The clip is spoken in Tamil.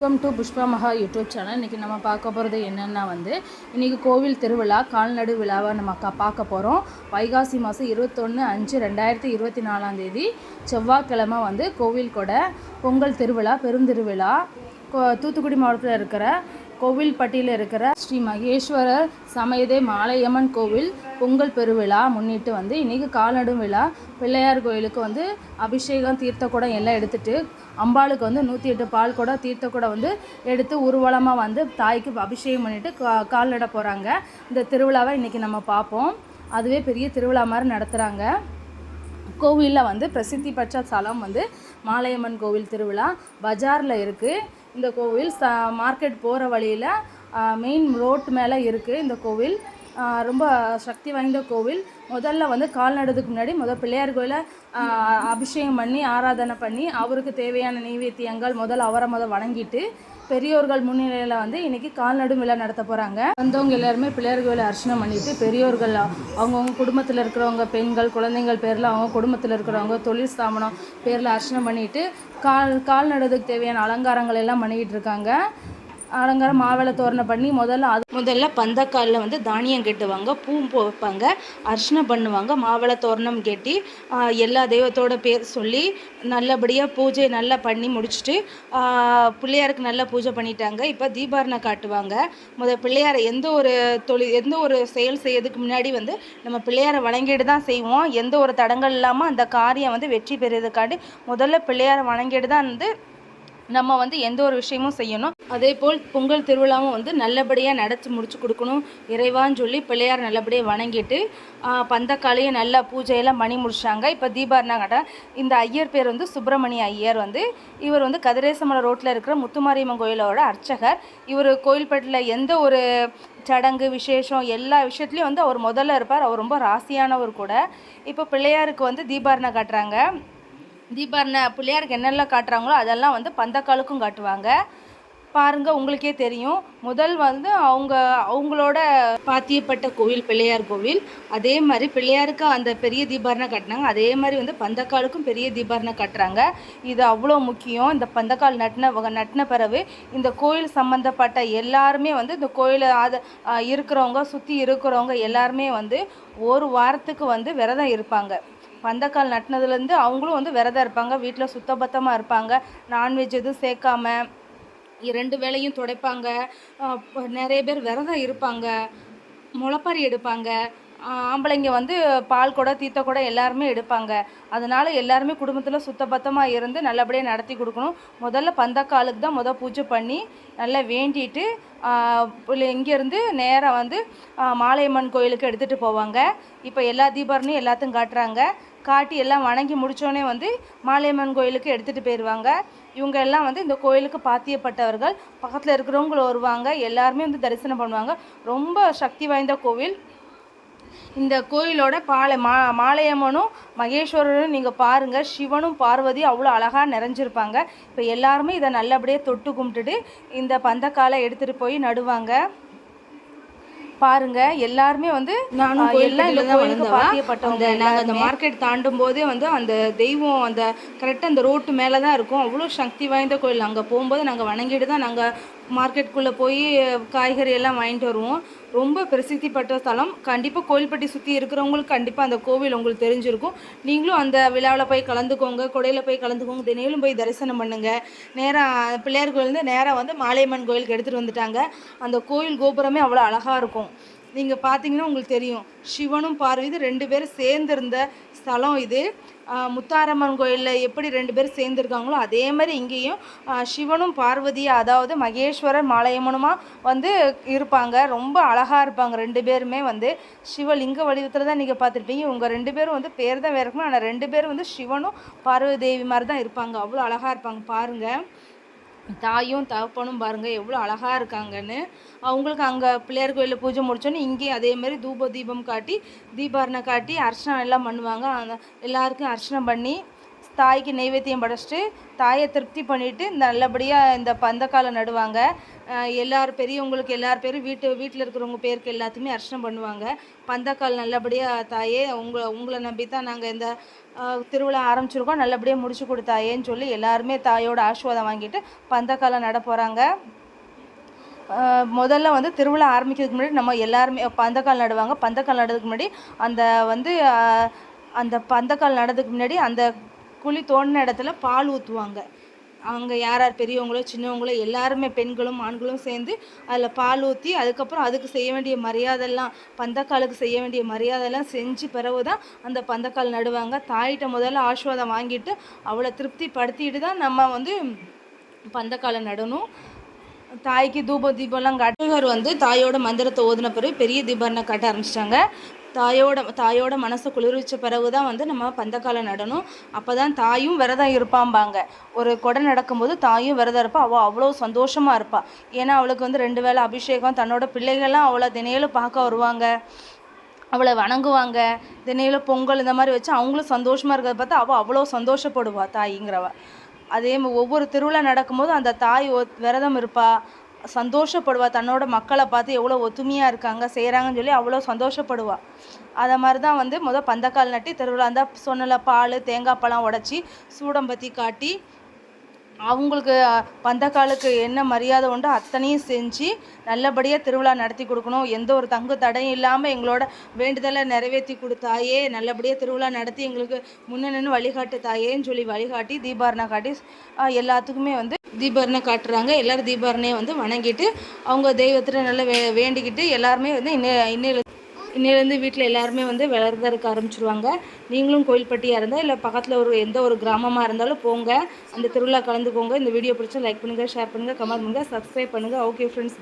வெல்கம் டு புஷ்பா மகா யூடியூப் சேனல் இன்றைக்கி நம்ம பார்க்க போகிறது என்னென்னா வந்து இன்றைக்கி கோவில் திருவிழா கால்நடை விழாவை நம்ம க பார்க்க போகிறோம் வைகாசி மாதம் இருபத்தொன்று அஞ்சு ரெண்டாயிரத்தி இருபத்தி நாலாம் தேதி செவ்வாய்க்கிழமை வந்து கோவில் கொடை பொங்கல் திருவிழா பெருந்திருவிழா கோ- தூத்துக்குடி மாவட்டத்தில் இருக்கிற கோவில்பட்டியில் இருக்கிற ஸ்ரீ மகேஸ்வரர் சமயதே மாலையம்மன் கோவில் பொங்கல் பெருவிழா முன்னிட்டு வந்து இன்றைக்கி கால்நடும் விழா. பிள்ளையார் கோயிலுக்கு வந்து அபிஷேகம் தீர்த்த குடம் எல்லாம் எடுத்துட்டு அம்பாளுக்கு வந்து நூற்றி எட்டு பால் குடம் தீர்த்த குடம் வந்து எடுத்து ஊர்வலமாக வந்து தாய்க்கு அபிஷேகம் பண்ணிவிட்டு கா கால்நட போகிறாங்க இந்த திருவிழாவை இன்றைக்கி நம்ம பார்ப்போம். அதுவே பெரிய திருவிழா மாதிரி நடத்துகிறாங்க கோவிலில் வந்து பிரசித்தி பெற்ற ஸ்தலம் வந்து மாலையம்மன் கோவில் திருவிழா. பஜாரில் இருக்குது இந்த கோவில் ச மார்க்கெட் போகிற வழியில் மெயின் ரோட் மேலே இருக்குது இந்த கோவில். ரொம்ப சக்தி வாய்ந்த கோவில். முதல்ல வந்து கால்நடத்துக்கு முன்னாடி முதல் பிள்ளையார் கோயிலை அபிஷேகம் பண்ணி ஆராதனை பண்ணி அவருக்கு தேவையான நெய்வேத்தியங்கள் முதல் அவரை முதல் வணங்கிட்டு பெரியோர்கள் முன்னிலையில் வந்து இன்றைக்கி கால்நடும் விழா நடத்த போகிறாங்க வந்தவங்க எல்லாருமே பிள்ளையார் கோயிலை அர்ச்சனை பண்ணிவிட்டு பெரியோர்கள் அவங்கவுங்க குடும்பத்தில் இருக்கிறவங்க பெண்கள் குழந்தைங்கள் பேரில் அவங்க குடும்பத்தில் இருக்கிறவங்க தொழில் ஸ்தாபனம் பேரில் அர்ச்சனை பண்ணிட்டு கால் கால்நடத்துக்கு தேவையான அலங்காரங்கள் எல்லாம் பண்ணிக்கிட்டு இருக்காங்க. அலங்காரம் மாவிளை தோரணை பண்ணி முதல்ல அது முதல்ல பந்தக்காலில் வந்து தானியம் கட்டுவாங்க பூ வைப்பாங்க அர்ச்சனை பண்ணுவாங்க மாவிளை தோரணம் கட்டி எல்லா தெய்வத்தோட பேர் சொல்லி நல்லபடியாக பூஜை நல்லா பண்ணி முடிச்சுட்டு பிள்ளையாருக்கு நல்லா பூஜை பண்ணிட்டாங்க. இப்போ தீபாரணை காட்டுவாங்க. முத பிள்ளையாரை எந்த ஒரு தொழில் எந்த ஒரு செயல் செய்யறதுக்கு முன்னாடி வந்து நம்ம பிள்ளையாரை வணங்கிட்டு தான் செய்வோம். எந்த ஒரு தடங்கள் இல்லாமல் அந்த காரியம் வந்து வெற்றி பெறுறதுக்காண்டி முதல்ல பிள்ளையாரை வணங்கிட்டு தான் வந்து நம்ம வந்து எந்த ஒரு விஷயமும் செய்யணும். அதே போல் பொங்கல் திருவிழாவும் வந்து நல்லபடியாக நடத்தி முடிச்சு கொடுக்கணும். இறைவான்னு சொல்லி பிள்ளையார் நல்லபடியாக வணங்கிட்டு பந்தக்காலையும் நல்லா பூஜையெல்லாம் பண்ணி முடிச்சாங்க. இப்போ தீபாரணா கட்ட இந்த ஐயர் பேர் வந்து சுப்பிரமணிய ஐயர் வந்து. இவர் வந்து கதிரேசமலை ரோட்டில் இருக்கிற முத்துமாரியம்மன் கோயிலோட அர்ச்சகர். இவர் கோயில்பட்டில் எந்த ஒரு சடங்கு விசேஷம் எல்லா விஷயத்துலையும் வந்து அவர் முதல்ல இருப்பார். அவர் ரொம்ப ராசியானவர் கூட. இப்போ பிள்ளையாருக்கு வந்து தீபாரணை காட்டுறாங்க? தீபாரண பிள்ளையாருக்கு என்னெல்லாம் காட்டுறாங்களோ அதெல்லாம் வந்து பந்தக்காலுக்கும் காட்டுவாங்க. பாருங்க உங்களுக்கே தெரியும். முதல் வந்து அவங்க அவங்களோட பாத்தியப்பட்ட கோவில் பிள்ளையார் கோவில். அதே மாதிரி பிள்ளையாருக்கு அந்த பெரிய தீபாரணை கட்டினாங்க. அதே மாதிரி வந்து பந்தக்காலுக்கும் பெரிய தீபாரணை கட்டுறாங்க. இது அவ்வளோ முக்கியம். இந்த பந்தக்கால் நட்டின நட்டின பிறகு இந்த கோயில் சம்மந்தப்பட்ட எல்லாருமே வந்து இந்த கோயிலை அது இருக்கிறவங்க சுற்றி இருக்கிறவங்க எல்லாருமே வந்து ஒரு வாரத்துக்கு வந்து விரதம் இருப்பாங்க. பந்தக்கால் நட்டினதுலேருந்து அவங்களும் வந்து விரதம் இருப்பாங்க வீட்டில் சுத்தபத்தமாக இருப்பாங்க. நான்வெஜ் எதுவும் சேர்க்காம இரண்டு வேளையும் துடைப்பாங்க. நிறைய பேர் விரதம் இருப்பாங்க முளைப்பாரி எடுப்பாங்க. ஆம்பளைங்க வந்து பால் குடம் தீத்த குடம் எல்லாருமே எடுப்பாங்க. அதனால் எல்லாருமே குடும்பத்தில் சுத்தபத்தமாக இருந்து நல்லபடியாக நடத்தி கொடுக்கணும். முதல்ல பந்தக்காலுக்கு தான் முதல் பூஜை பண்ணி நல்லா வேண்டிட்டு இங்கேருந்து நேராக வந்து மாலையம்மன் கோயிலுக்கு எடுத்துகிட்டு போவாங்க. இப்போ எல்லா தீபாரணையும் எல்லாத்தையும் காட்டுறாங்க. காட்டி எல்லாம் வணங்கி முடித்தோடனே வந்து மாலையம்மன் கோயிலுக்கு எடுத்துகிட்டு போயிடுவாங்க இவங்க எல்லாம் வந்து இந்த கோயிலுக்கு பாத்தியப்பட்டவர்கள். பக்கத்தில் இருக்கிறவங்களும் வருவாங்க. எல்லாருமே வந்து தரிசனம் பண்ணுவாங்க. ரொம்ப சக்தி வாய்ந்த கோவில். இந்த கோயிலோட பாலை மா மாலையம்மனும் மகேஸ்வரரும் நீங்கள் பாருங்கள் சிவனும் பார்வதி அவ்வளோ அழகாக நிறைஞ்சிருப்பாங்க. இப்போ எல்லாருமே இதை நல்லபடியாக தொட்டு கும்பிட்டுட்டு இந்த பந்தக்காலை எடுத்துகிட்டு போய் நடுவாங்க. பாருங்க எல்லாருமே வந்து நானும் எல்லாம் அந்த நாங்கள் அந்த. மார்க்கெட் தாண்டும் போதே வந்து அந்த தெய்வம் அந்த கரெக்டாக அந்த ரோட்டு மேலே தான் இருக்கும். அவ்வளோ சக்தி வாய்ந்த கோயில். அங்கே போகும்போது நாங்கள் வணங்கிட்டு தான் நாங்கள் மார்க்கெட்டுக்குள்ளே போய் காய்கறி எல்லாம் வாங்கிட்டு வருவோம். ரொம்ப பிரசித்தி பெற்ற ஸ்தலம். கண்டிப்பாக கோயில்பட்டி சுற்றி இருக்கிறவங்களுக்கு கண்டிப்பாக அந்த கோவில் உங்களுக்கு தெரிஞ்சிருக்கும். நீங்களும் அந்த விழாவில் போய் கலந்துக்கோங்க கொடையில் போய் கலந்துக்கோங்க தினையிலும் போய் தரிசனம் பண்ணுங்கள் நேராக பிள்ளையார் கோயிலேருந்து நேராக வந்து மாலையம்மன் கோயிலுக்கு எடுத்துகிட்டு வந்துட்டாங்க. அந்த கோயில் கோபுரமே அவ்வளோ அழகாக இருக்கும். நீங்கள் பார்த்தீங்கன்னா உங்களுக்கு தெரியும். சிவனும் பார்வதி ரெண்டு பேரும் சேர்ந்திருந்த ஸ்தலம் இது. முத்தாரம்மன் கோயிலில் எப்படி ரெண்டு பேரும் சேர்ந்துருக்காங்களோ அதே மாதிரி இங்கேயும் சிவனும் பார்வதி அதாவது மகேஸ்வரர் மாலையம்மனுமா வந்து இருப்பாங்க. ரொம்ப அழகாக இருப்பாங்க ரெண்டு பேருமே வந்து. சிவலிங்க வடிவத்தில் தான் நீங்கள் பார்த்துருப்பீங்க. உங்கள் ரெண்டு பேரும் வந்து பேர் தான் வேறு இருக்கணும். ஆனால் ரெண்டு பேரும் வந்து சிவனும் பார்வதி தேவி மாதிரி தான் இருப்பாங்க. அவ்வளோ அழகாக இருப்பாங்க பாருங்கள் தாயும் தகப்பனும் பாருங்க எவ்வளோ அழகாக இருக்காங்கன்னு. அவங்களுக்கு அங்கே பிள்ளையார் கோயிலில் பூஜை முடிச்சோன்னே இங்கேயும் அதே மாதிரி தூப தீபம் காட்டி தீபாரணை காட்டி அர்ச்சனை எல்லாம் பண்ணுவாங்க. அந்த எல்லாருக்கும் அர்ச்சனை பண்ணி தாய்க்கு நெய்வேத்தியம் படைச்சிட்டு தாயை திருப்தி பண்ணிவிட்டு நல்லபடியாக இந்த பந்தக்காலை நடுவாங்க. எல்லார் பெரியவங்களுக்கு எல்லார் பேரும் வீட்டு வீட்டில் இருக்கிறவங்க பேருக்கு எல்லாத்துக்குமே அர்ச்சனை பண்ணுவாங்க. பந்தக்கால் நல்லபடியாக தாயே உங்களை உங்களை நம்பி தான் நாங்கள் இந்த திருவிழா ஆரம்பிச்சிருக்கோம். நல்லபடியாக முடிச்சு கொடுத்தாயேன்னு சொல்லி எல்லாருமே தாயோட ஆசீர்வாதம் வாங்கிட்டு பந்தக்காலை நட போகிறாங்க முதல்ல வந்து திருவிழா ஆரம்பிக்கிறதுக்கு முன்னாடி நம்ம எல்லாருமே பந்தக்கால் நடுவாங்க. பந்தக்கால் நடுறதுக்கு முன்னாடி அந்த வந்து அந்த பந்தக்கால் நடுறதுக்கு முன்னாடி அந்த குழி தோண்டின இடத்துல பால் ஊற்றுவாங்க அங்கே யார் யார் பெரியவங்களோ சின்னவங்களோ எல்லாருமே பெண்களும் ஆண்களும் சேர்ந்து அதில் பால் ஊற்றி அதுக்கப்புறம் அதுக்கு செய்ய வேண்டிய மரியாதைலாம் பந்தக்காலுக்கு செய்ய வேண்டிய மரியாதைலாம் செஞ்சு பிறகு தான் அந்த பந்தக்கால் நடுவாங்க. தாயிட்ட முதல்ல ஆசீர்வாதம் வாங்கிட்டு அவளை திருப்திப்படுத்திட்டு தான் நம்ம வந்து பந்தக்காலை நடணும். தாய்க்கு தூப தீபம்லாம் கட்டுகர் வந்து தாயோட மந்திரத்தை ஓதின பிறகு பெரிய தீபம்னா கட்ட ஆரம்பிச்சிட்டாங்க. தாயோட தாயோட மனசை குளிர்விச்ச பிறகு தான் வந்து நம்ம பந்தக்கால நடணும். அப்போ தான் தாயும் விரதம் இருப்பாம்பாங்க. ஒரு கொடை நடக்கும்போது தாயும் விரதம் இருப்பா. அவள் அவ்வளோ சந்தோஷமாக இருப்பாள் ஏன்னா அவளுக்கு வந்து ரெண்டு வேளை அபிஷேகம் தன்னோட பிள்ளைகள்லாம் அவளை தினையிலும் பார்க்க வருவாங்க. அவளை வணங்குவாங்க. தினையில பொங்கல் இந்த மாதிரி வச்சு அவங்களும் சந்தோஷமாக இருக்கிறத பார்த்தா அவள் அவ்வளோ சந்தோஷப்படுவா தாய்ங்கிறவ. அதே மாதிரி ஒவ்வொரு திருவிழா நடக்கும்போது அந்த தாய் விரதம் இருப்பா. சந்தோஷப்படுவாள் தன்னோட மக்களை பார்த்து எவ்வளோ ஒத்துமையாக இருக்காங்க செய்கிறாங்கன்னு சொல்லி அவ்வளோ சந்தோஷப்படுவாள் அதை மாதிரி தான் வந்து முதல் பந்தக்கால் நட்டி திருவிழா அந்த சொன்னல பால் தேங்காய் பழம் உடச்சி சூடம்பத்தி காட்டி அவங்களுக்கு பந்தக்காலுக்கு என்ன மரியாதை உண்டோ அத்தனையும் செஞ்சு நல்லபடியாக திருவிழா நடத்தி கொடுக்கணும். எந்த ஒரு தங்கு தடையும் இல்லாமல் எங்களோட வேண்டுதலை நிறைவேற்றி கொடுத்தாயே நல்லபடியாக திருவிழா நடத்தி எங்களுக்கு முன்ன நின்று வழிகாட்டு தாயேன்னு சொல்லி வழிகாட்டி தீபாரணை காட்டி எல்லாத்துக்குமே வந்து தீபாரணை காட்டுறாங்க. எல்லாரும் தீபாரணையை வந்து வணங்கிட்டு அவங்க தெய்வத்தில் நல்லா வே வேண்டிக்கிட்டு எல்லாருமே வந்து இன்ன இன்னையில இன்னையிலேருந்து வீட்டில் எல்லாருமே வந்து விரதம் இருக்க ஆரம்பிச்சிருவாங்க. நீங்களும் கோயில்பட்டியாக இருந்தால் இல்லை பக்கத்தில் ஒரு எந்த ஒரு கிராமமாக இருந்தாலும் போங்க. அந்த திருவிழா கலந்துக்கோங்க இந்த வீடியோ பிடிச்சா லைக் பண்ணுங்கள் ஷேர் பண்ணுங்கள் கமெண்ட் பண்ணுங்கள் சப்ஸ்கிரைப் பண்ணுங்கள் ஓகே ஃப்ரெண்ட்ஸ்